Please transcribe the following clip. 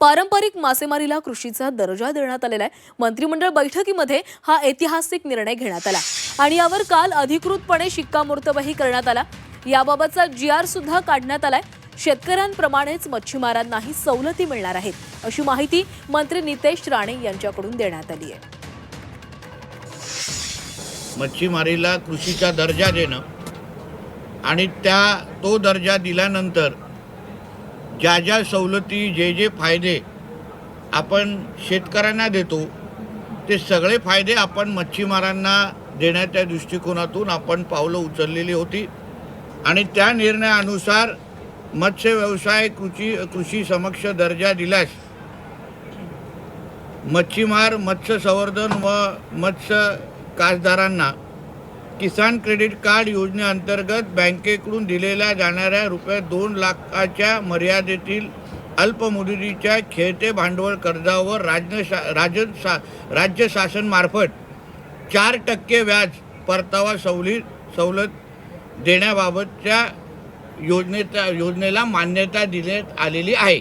पारंपरिक मासेमारीला कृषीचा दर्जा देण्यात आलेला आहे. मंत्रिमंडळ बैठकीमध्ये हा ऐतिहासिक निर्णय घेण्यात आला. आणि यावर काल अधिकृतपणे शिक्कामोर्तबही करण्यात आला. याबाबतचा जी आर सुद्धा काढण्यात आलाय. शेतकऱ्यांप्रमाणेच मच्छीमारांनाही सवलती मिळणार आहेत अशी माहिती मंत्री नितेश राणे यांच्याकडून देण्यात आली आहे. मच्छीमारीला कृषीचा दर्जा देणं आणि त्या तो दर्जा दिल्यानंतर ज्या ज्या सवलती जे जे फायदे आपण शेतकऱ्यांना देतो ते सगळे फायदे आपण मच्छीमारांना देण्याच्या दृष्टिकोनातून आपण पावलं उचललेली होती. आणि त्या निर्णयानुसार मत्स्य व्यवसाय कृषी कृषी समक्ष दर्जा दिल्यास मच्छीमार मत्स्य संवर्धन व मत्स्य कासदारांना किसान क्रेडिट कार्ड योजनेअंतर्गत बँकेकडून दिलेल्या जाणाऱ्या रुपये दोन लाखाच्या मर्यादेतील अल्पमुदतीच्या खेळते भांडवल कर्जावर राज्य शा राज्य शा राज्य शासनमार्फत चार टक्के व्याज परतावा सवलीत सवलत देण्याबाबतच्या योजनेचा योजनेला मान्यता देण्यात आलेली आहे.